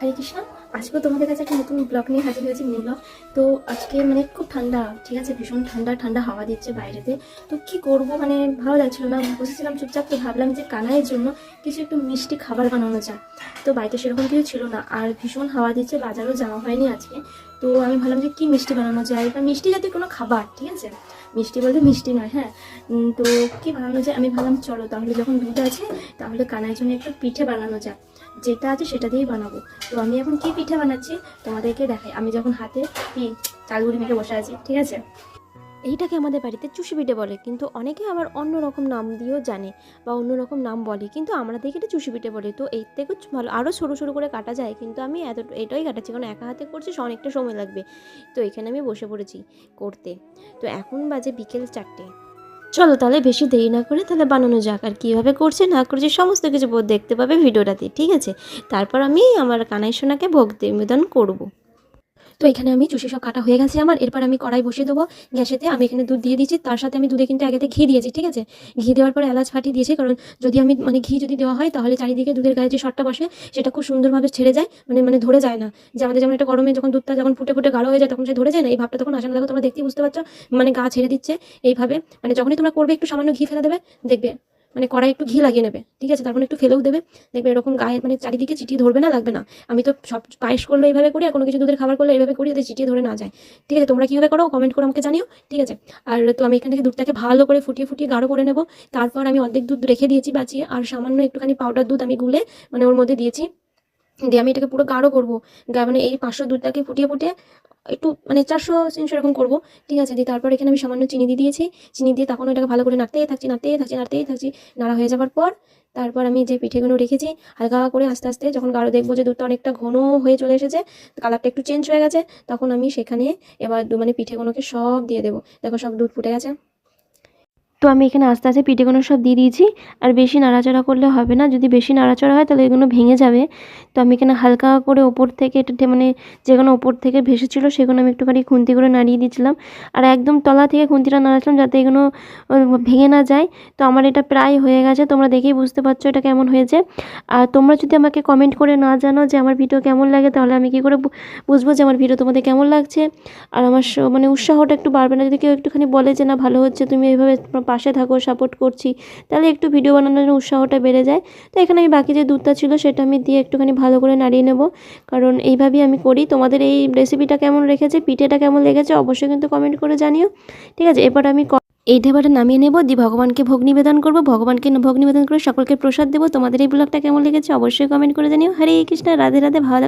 হরে কৃষ্ণ, আজকে তোমাদের কাছে একটা নতুন ব্লগ নিয়ে হাজির হয়েছে মিনি ব্লগ তো আজকে মানে খুব ঠান্ডা, ঠিক আছে, ভীষণ ঠান্ডা ঠান্ডা হাওয়া দিচ্ছে বাইরেতে। তো কি করব মানে ভালো লাগছিল না, বসেছিলাম চুপচাপ, তো ভাবলাম যে কানাইয়ের জন্য কিছু একটু মিষ্টি খাবার বানানো যায় তো বাড়িতে সেরকম কিছু ছিল না, আর ভীষণ হাওয়া দিচ্ছে, বাজারও যাওয়া হয়নি আজকে। তো আমি ভাবলাম যে কি মিষ্টি বানানো যায়? বা মিষ্টি জাতীয় কোনো খাবার, ঠিক আছে? মিষ্টি বলতে মিষ্টি নয় হ্যাঁ? তো কি বানানো যায়? আমি ভাবলাম চলো, তাহলে যখন দুধ আছে, তাহলে কানার জন্য একটু পিঠে বানানো যায় যেটা আছে সেটা দিয়েই বানাবো। তো আমি এখন কি পিঠে বানাচ্ছি? তোমাদেরকে দেখাই। আমি যখন হাতে কি চালগুড়ি মেখে বসে আছি, ঠিক আছে? এইটাকে আমাদের বাড়িতে চুষি পিঠে বলে, কিন্তু অনেকে আবার অন্য রকম নাম দিয়েও জানে বা অন্য রকম নাম বলে, কিন্তু আমরা দেখি এটা চুষি পিঠে বলে। তো এর থেকে ভালো আরও সরু সরু করে কাটা যায়, কিন্তু আমি এত, এটাই কাটাচ্ছি, কারণ একা হাতে করছি অনেকটা সময় লাগবে। তো এখানে আমি বসে পড়েছি করতে। তো এখন বাজে বিকেল চারটে। চলো তাহলে বেশি দেরি না করে তাহলে বানানো যাক, আর কীভাবে করছে না করছে সমস্ত কিছু দেখতে পাবে ভিডিওটাতে, ঠিক আছে? তারপর আমি আমার কানাই সোনাকে ভোগ নিবেদন করব। তো এখানে আমি চুষি সব কাটা হয়ে গেছে আমার। এরপর আমি কড়াই বসিয়ে দেবো গ্যাসেতে। আমি এখানে দুধ দিয়ে দিয়েছি। তার সাথে আমি দুধে কিন্তু আগেতে ঘি দিয়েছি, ঠিক আছে? ঘি দেওয়ার পরে এলাচ ফাটিয়ে দিয়েছি। কারণ যদি আমি মানে ঘি যদি দেওয়া হয়, তাহলে চারিদিকে দুধের গায়ে যে শটটা বসে, সেটা খুব সুন্দরভাবে ছেড়ে যায়। মানে মানে ধরে যায় না। যে আমাদের যেমন একটা গরমে যখন দুধটা যখন ফুটে ফুটে গাঢ় হয়ে যায়, তখন সে ধরে যায় না। এই ভাবটা তখন আসে না। দেখো, তোমরা দেখতেই বুঝতে পারছ। মানে গা ছেড়ে দিচ্ছে এইভাবে। মানে যখনই তোমরা করবে, একটু সামান্য ঘি ফেলে দেবে। দেখবে মানে কড়াই একটু ঘি লাগিয়ে নেবে, ঠিক আছে? তারপর একটু ফেলেও দেবে। দেখবে এরকম গায়ে মানে চারিদিকে চিটিয়ে ধরবে না, লাগবে না। আমি তো সব পায়েস করলে এইভাবে করি আর কোনো কিছু দুধের খাবার করলে এইভাবে করি যাতে চিটিয়ে ধরে না যায়। ঠিক আছে? তোমরা কীভাবে করো? কমেন্ট করে আমাকে জানিও, ঠিক আছে? আর তো আমি এখান থেকে দুধটাকে ভালো করে ফুটিয়ে ফুটিয়ে গাঢ় করে নেব। তারপর আমি অর্ধেক দুধ রেখে দিয়েছি বাঁচিয়ে, আর সামান্য একটুখানি পাউডার দুধ আমি গুলে মানে ওর মধ্যে দিয়েছি। দিয়ে আমি এটাকে পুরো গাঢ় করব। মানে এই পাঁচশো দুধটাকে ফুটিয়ে ফুটিয়ে একটু মানে চারশো তিনশো এরকম করব। ঠিক আছে, দিয়ে তারপর এখানে আমি সামান্য চিনি দিয়ে দিয়েছি। চিনি দিয়ে তখন ওটাকে ভালো করে নাড়তেই থাকছি নাড়তেই থাকছি নাড়তেই থাকছি। নাড়া হয়ে যাওয়ার পর তারপর আমি যে পিঠেগুলো রেখেছি, হালকা করে আস্তে আস্তে যখন গাঢ় দেখব যে দুধটা অনেকটা ঘন হয়ে চলে এসেছে কালারটা একটু চেঞ্জ হয়ে গেছে, তখন আমি সেখানে এবার মানে পিঠেগুলোকে সব দিয়ে দেবো। দেখো সব দুধ ফুটে গেছে। তো আমি এখানে আস্তে আস্তে পিঠেগুলো সব দিয়ে দিয়েছি। আর বেশি নাড়াচাড়া করলে হবে না। যদি বেশি নাড়াচাড়া হয় তাহলে এগুলো ভেঙে যাবে। তো আমি এখানে হালকা করে ওপর থেকে এটাতে মানে যেগুলো ওপর থেকে ভেসেছিল সেগুলো আমি একটুখানি খুন্তি করে নাড়িয়ে দিয়েছিলাম। আর একদম তলা থেকে খুন্তিটা নাড়াচ্ছিলাম যাতে এগুলো ভেঙে না যায়। তো আমার এটা প্রায় হয়ে গেছে। তোমরা দেখেই বুঝতে পারছ এটা কেমন হয়েছে। আর তোমরা যদি আমাকে কমেন্ট করে না জানো যে আমার ভিডিও কেমন লাগে, তাহলে আমি কী করে বুঝব যে আমার ভিডিও তোমাদের কেমন লাগছে? আর আমার মানে উৎসাহটা একটু বাড়বে না। যদি কেউ একটুখানি বলে যে, না, ভালো হচ্ছে, তুমি এইভাবে পাশে থাকো সাপোর্ট করছি। তাহলে একটু ভিডিও বানানোর জন্য উৎসাহটা বেড়ে যায়। তো এখানে আমি বাকি যে দুধটা ছিল সেটা আমি দিয়ে একটুখানি ভালো করে নাড়িয়ে নেব। কারণ এইভাবেই আমি করি। তোমাদের এই রেসিপিটা কেমন রেখেছে, পিঠেটা কেমন লেগেছে অবশ্যই কিন্তু কমেন্ট করে জানিও। ঠিক আছে, এবার আমি এই ঢেবাটা নামিয়ে নেব। দিয়ে ভগবানকে ভোগ নিবেদন করব। ভগবানকে ভোগ নিবেদন করে সকলকে প্রসাদ দেবো। তোমাদের এই ব্লগটা কেমন লেগেছে অবশ্যই কমেন্ট করে জানিও। হরে কৃষ্ণ, রাধে রাধে, ভালো